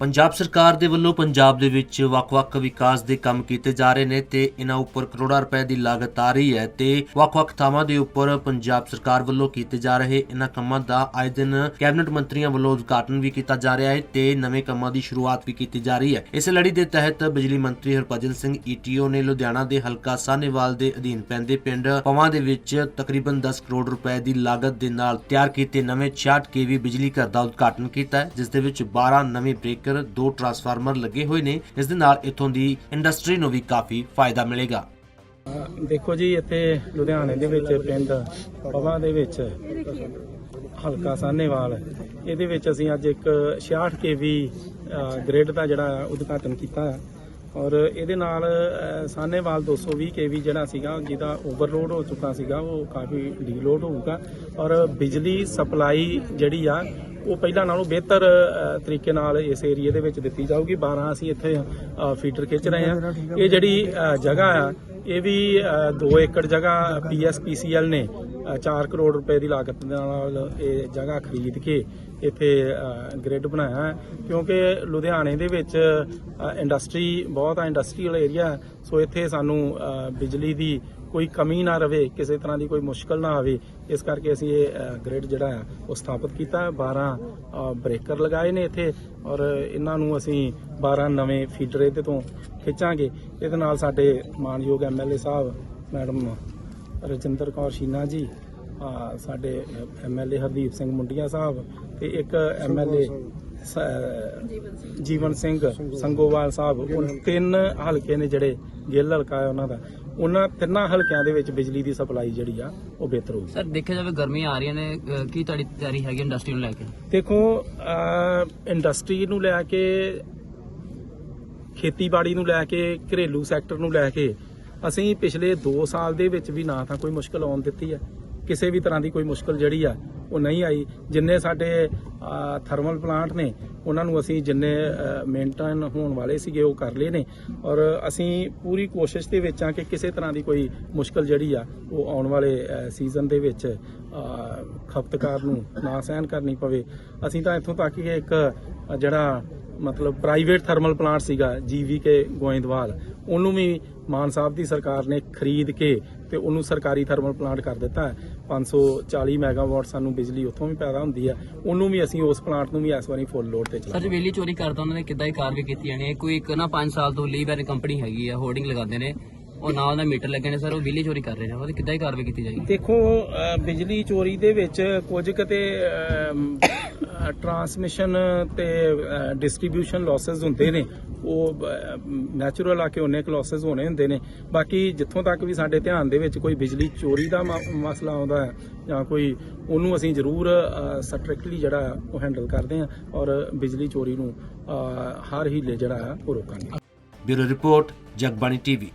ਪੰਜਾਬ ਸਰਕਾਰ ਦੇ ਵੱਲੋਂ ਪੰਜਾਬ ਦੇ ਵਿੱਚ ਵੱਖ-ਵੱਖ ਵਿਕਾਸ ਦੇ ਕੰਮ ਕੀਤੇ ਜਾ ਰਹੇ ਨੇ ਤੇ ਇਹਨਾਂ ਉੱਪਰ ਕਰੋੜਾਂ ਰੁਪਏ ਦੀ ਲਾਗਤ ਆ ਰਹੀ ਹੈ ਤੇ ਵੱਖ-ਵੱਖ ਥਾਵਾਂ ਦੇ ਉੱਪਰ ਪੰਜਾਬ ਸਰਕਾਰ ਵੱਲੋਂ ਕੀਤੇ ਜਾ ਰਹੇ ਇਹਨਾਂ ਕੰਮਾਂ ਦਾ ਅੱਜ ਦਿਨ ਕੈਬਨਿਟ ਮੰਤਰੀਆਂ ਵੱਲੋਂ ਉਦਘਾਟਨ ਵੀ ਕੀਤਾ ਜਾ ਰਿਹਾ ਹੈ ਤੇ ਨਵੇਂ ਕੰਮਾਂ ਦੀ ਸ਼ੁਰੂਆਤ ਵੀ ਕੀਤੀ ਜਾ ਰਹੀ ਹੈ। ਇਸ ਲੜੀ ਦੇ ਤਹਿਤ ਬਿਜਲੀ ਮੰਤਰੀ ਹਰਭਜਨ ਸਿੰਘ ਈਟੀਓ ਨੇ ਲੁਧਿਆਣਾ ਦੇ ਹਲਕਾ ਸਾਹਨੇਵਾਲ ਦੇ ਅਧੀਨ ਪੈਂਦੇ ਪਿੰਡ ਪਵਾਂ ਦੇ ਵਿੱਚ ਤਕਰੀਬਨ 10 ਕਰੋੜ ਰੁਪਏ ਦੀ ਲਾਗਤ ਦੇ ਨਾਲ ਤਿਆਰ ਕੀਤੇ ਨਵੇਂ 66 ਕੇਵੀ ਬਿਜਲੀ ਘਰ ਦਾ ਉਦਘਾਟਨ ਕੀਤਾ ਹੈ, ਜਿਸ ਦੇ ਵਿੱਚ 12 ਨਵੇਂ ਬ੍ਰੇਕ ਬ੍ਰੇਕਰ ਦੋ ਟਰਾਂਸਫਾਰਮਰ ਲੱਗੇ ਹੋਏ ਨੇ ਇਸ ਦੇ ਨਾਲ ਇੱਥੋਂ ਦੀ ਇੰਡਸਟਰੀ ਨੂੰ ਵੀ ਕਾਫੀ ਫਾਇਦਾ ਮਿਲੇਗਾ। ਦੇਖੋ ਜੀ ਇੱਥੇ ਲੁਧਿਆਣੇ ਦੇ ਵਿੱਚ ਪਿੰਡ ਪਵਾ ਦੇ ਵਿੱਚ ਹਲਕਾ ਸਾਹਨੇਵਾਲ। ਇਹਦੇ ਵਿੱਚ ਅਸੀਂ ਅੱਜ ਇੱਕ 66 ਕੇਵੀ ਗ੍ਰਿਡ ਦਾ ਜਿਹੜਾ ਉਦਘਾਟਨ ਕੀਤਾ ਹੈ। ਔਰ ਇਹਦੇ ਨਾਲ ਅਹ, ਸਾਹਨੇਵਾਲ 220 ਕੇਵੀ ਜਿਹੜਾ ਸੀਗਾ ਜਿਹਦਾ ਓਵਰਲੋਡ ਹੋ ਚੁੱਕਾ ਸੀਗਾ ਉਹ ਕਾਫੀ ਡੀਲੋਡ ਹੋਊਗਾ। ਔਰ ਬਿਜਲੀ ਸਪਲਾਈ ਜਿਹੜੀ ਆ ਉਹ ਪਹਿਲਾਂ ਨਾਲੋਂ ਬਿਹਤਰ ਤਰੀਕੇ ਨਾਲ ਇਸ ਏਰੀਆ ਦੇ ਵਿੱਚ ਦਿੱਤੀ ਜਾਊਗੀ। 12 ਅਸੀਂ ਇੱਥੇ ਫੀਡਰ ਖਿੱਚ ਰਹੇ ਹਾਂ। ਇਹ ਜਿਹੜੀ ਜਗ੍ਹਾ ਆ ਇਹ ਵੀ 2 ਏਕੜ ਜਗ੍ਹਾ ਪੀਐਸਪੀਸੀਐਲ ਨੇ ਅ, 4 ਕਰੋੜ ਰੁਪਏ ਦੀ ਲਾਗਤ ਨਾਲ ਇਹ ਜਗ੍ਹਾ ਖਰੀਦ ਕੇ ਇੱਥੇ ਗ੍ਰਿਡ ਬਣਾਇਆ ਹੈ। ਕਿਉਂਕਿ ਲੁਧਿਆਣੇ ਦੇ ਵਿੱਚ ਇੰਡਸਟਰੀ ਬਹੁਤ ਆ ਇੰਡਸਟਰੀਅਲ ਏਰੀਆ ਸੋ ਇੱਥੇ ਸਾਨੂੰ ਬਿਜਲੀ ਦੀ ਕੋਈ ਕਮੀ ਨਾ ਰਵੇ ਕਿਸੇ ਤਰ੍ਹਾਂ ਦੀ ਕੋਈ ਮੁਸ਼ਕਲ ਨਾ ਆਵੇ ਇਸ ਕਰਕੇ ਅਸੀਂ ਇਹ ਗ੍ਰਿਡ ਜਿਹੜਾ ਹੈ ਉਹ ਸਥਾਪਿਤ ਕੀਤਾ। ਹੈ 12 ਅ, ਬ੍ਰੇਕਰ ਲਗਾਏ ਨੇ ਇੱਥੇ ਔਰ ਇਹਨਾਂ ਨੂੰ ਅਸੀਂ 12 ਨਵੇਂ ਫੀਡਰ ਇਹਦੇ ਤੋਂ ਖਿੱਚਾਂਗੇ। ਇਹਦੇ ਨਾਲ ਸਾਡੇ ਮਾਨਯੋਗ ਐਮਐਲਏ ਸਾਹਿਬ ਮੈਡਮ ਰਜਿੰਦਰ ਕੌਰ ਸ਼ੀਨਾ ਜੀ ਸਾਡੇ ਐਮਐਲਏ ਹਰਦੀਪ ਸਿੰਘ ਮੁੰਡੀਆਂ ਸਾਹਿਬ ਤੇ ਇੱਕ ਐਮਐਲਏ ਜੀਵਨ ਸਿੰਘ। ਸੰਗੋਵਾਲ ਸਾਹਿਬ ਉਹ ਤਿੰਨ ਹਲਕੇ ਨੇ ਜਿਹੜੇ ਗਿੱਲ ਹਲਕਾ ਹੈ ਉਹਨਾਂ ਦਾ। ਉਹਨਾਂ ਤਿੰਨਾਂ ਹਲਕਿਆਂ ਦੇ ਵਿੱਚ ਬਿਜਲੀ ਦੀ ਸਪਲਾਈ ਜਿਹੜੀ ਆ ਉਹ ਬਿਹਤਰ ਹੋਊਗੀ। ਸਰ ਦੇਖਿਆ ਜਾਵੇ ਗਰਮੀਆਂ ਆ ਰਹੀਆਂ ਨੇ ਅਹ ਕੀ ਤੁਹਾਡੀ ਤਿਆਰੀ ਹੈਗੀ ਇੰਡਸਟਰੀ ਨੂੰ ਲੈ ਕੇ? ਦੇਖੋ ਇੰਡਸਟਰੀ ਨੂੰ ਲੈ ਕੇ ਖੇਤੀਬਾੜੀ ਨੂੰ ਲੈ ਕੇ ਘਰੇਲੂ ਸੈਕਟਰ ਨੂੰ ਲੈ ਕੇ ਅਸੀਂ ਪਿਛਲੇ 2 ਸਾਲ ਦੇ ਵਿੱਚ ਵੀ ਨਾ ਤਾਂ ਕੋਈ ਮੁਸ਼ਕਲ ਆਉਣ ਦਿੱਤੀ ਹੈ। ਕਿਸੇ ਵੀ ਤਰ੍ਹਾਂ ਦੀ ਕੋਈ ਮੁਸ਼ਕਲ ਜਿਹੜੀ ਆ ਉਹ ਨਹੀਂ ਆਈ। ਜਿੰਨੇ ਸਾਡੇ ਥਰਮਲ ਪਲਾਂਟ ਨੇ, ਉਹਨਾਂ ਨੂੰ ਅਸੀਂ ਜਿੰਨੇ ਮੇਨਟੇਨ ਹੋਣ ਵਾਲੇ ਸੀਗੇ, ਉਹ ਕਰ ਲਏ ਨੇ। ਔਰ ਅਸੀਂ ਪੂਰੀ ਕੋਸ਼ਿਸ਼ ਦੇ ਵਿੱਚ ਆ ਕਿ ਕਿਸੇ ਤਰ੍ਹਾਂ ਦੀ ਕੋਈ ਮੁਸ਼ਕਲ ਜਿਹੜੀ ਆ, ਉਹ ਆਉਣ ਵਾਲੇ ਸੀਜ਼ਨ ਦੇ ਵਿੱਚ ਖਪਤਕਾਰ ਨੂੰ ਨਾ ਸਹਿਣ ਕਰਨੀ ਪਵੇ। ਅਸੀਂ ਤਾਂ ਇੱਥੋਂ ਤੱਕ ਕਿ ਇੱਕ ਜਿਹੜਾ ਮਤਲਬ ਪ੍ਰਾਈਵੇਟ ਥਰਮਲ ਪਲਾਂਟ ਸੀਗਾ ਜੀਵੀਕੇ ਗੋਇੰਦਵਾਲ, ਉਹਨੂੰ ਵੀ ਮਾਨ ਸਾਹਿਬ ਦੀ ਸਰਕਾਰ ਨੇ ਖਰੀਦ ਕੇ ਤੇ ਉਹਨੂੰ ਸਰਕਾਰੀ ਥਰਮਲ ਪਲਾਂਟ ਕਰ ਦਿੱਤਾ ਹੈ। 540 ਮੈਗਾਵਾਟ ਸਾਨੂੰ ਬਿਜਲੀ ਉੱਥੋਂ ਵੀ ਪੈਦਾ ਹੁੰਦੀ ਹੈ। ਉਹਨੂੰ ਵੀ ਅਸੀਂ ਉਸ ਪਲਾਂਟ ਨੂੰ ਵੀ ਇਸ ਵਾਰੀ ਫੁੱਲ ਲੋਡ ਤੇ ਸਰ ਜੇ ਚਲਾਵਾਂਗੇ ਬਿਜਲੀ ਚੋਰੀ ਕਰਦਾ ਉਹਨਾਂ ਨੇ ਕਿੱਦਾਂ ਹੀ ਕਾਰਵਾਈ ਕੀਤੀ ਜਾਣੀ ਹੈ? ਕੋਈ ਇੱਕ ਨਾ 5 ਸਾਲ ਤੋਂ ਲੀਵ ਐਨ ਕੰਪਨੀ ਹੈਗੀ ਆ ਹੋਰਡਿੰਗ ਲਗਾਉਂਦੇ ਨੇ। ਉਹ ਨਾਲ ਦਾ ਮੀਟਰ ਲੱਗੇ ਨੇ ਸਰ ਉਹ ਬਿਜਲੀ ਚੋਰੀ ਕਰ ਰਹੇ ਨੇ। ਉਹਦੀ ਕਿੱਦਾਂ ਹੀ ਕਾਰਵਾਈ ਕੀਤੀ ਜਾਏਗੀ? ਦੇਖੋ ਬਿਜਲੀ ਚੋਰੀ ਦੇ ਵਿੱਚ ਕੁਝ ਕਿਤੇ ਟਰਾਂਸਮਿਸ਼ਨ ਤੇ ਡਿਸਟ੍ਰੀਬਿਊਸ਼ਨ ਲਾਸਸ ਹੁੰਦੇ ਨੇ। ਉਹ ਨੈਚੁਰਲ ਆ ਕੇ ਉਹਨੇ ਕੁ ਲਾਸਸ ਹੋਣੇ ਹੁੰਦੇ ਨੇ। ਬਾਕੀ ਜਿੱਥੋਂ ਤੱਕ ਵੀ ਸਾਡੇ ਧਿਆਨ ਦੇ ਵਿੱਚ ਕੋਈ ਬਿਜਲੀ ਚੋਰੀ ਦਾ ਮ- ਮਸਲਾ ਆਉਂਦਾ ਹੈ ਜਾਂ ਕੋਈ, ਉਹਨੂੰ ਅਸੀਂ ਜ਼ਰੂਰ ਸਟ੍ਰਿਕਟਲੀ ਜਿਹੜਾ ਉਹ ਹੈਂਡਲ ਕਰਦੇ ਹਾਂ ਔਰ ਬਿਜਲੀ ਚੋਰੀ ਨੂੰ ਹਰ ਹੀਲੇ ਜਿਹੜਾ ਉਹ ਰੋਕਾਂਗੇ। Bureau report, Jagbani TV.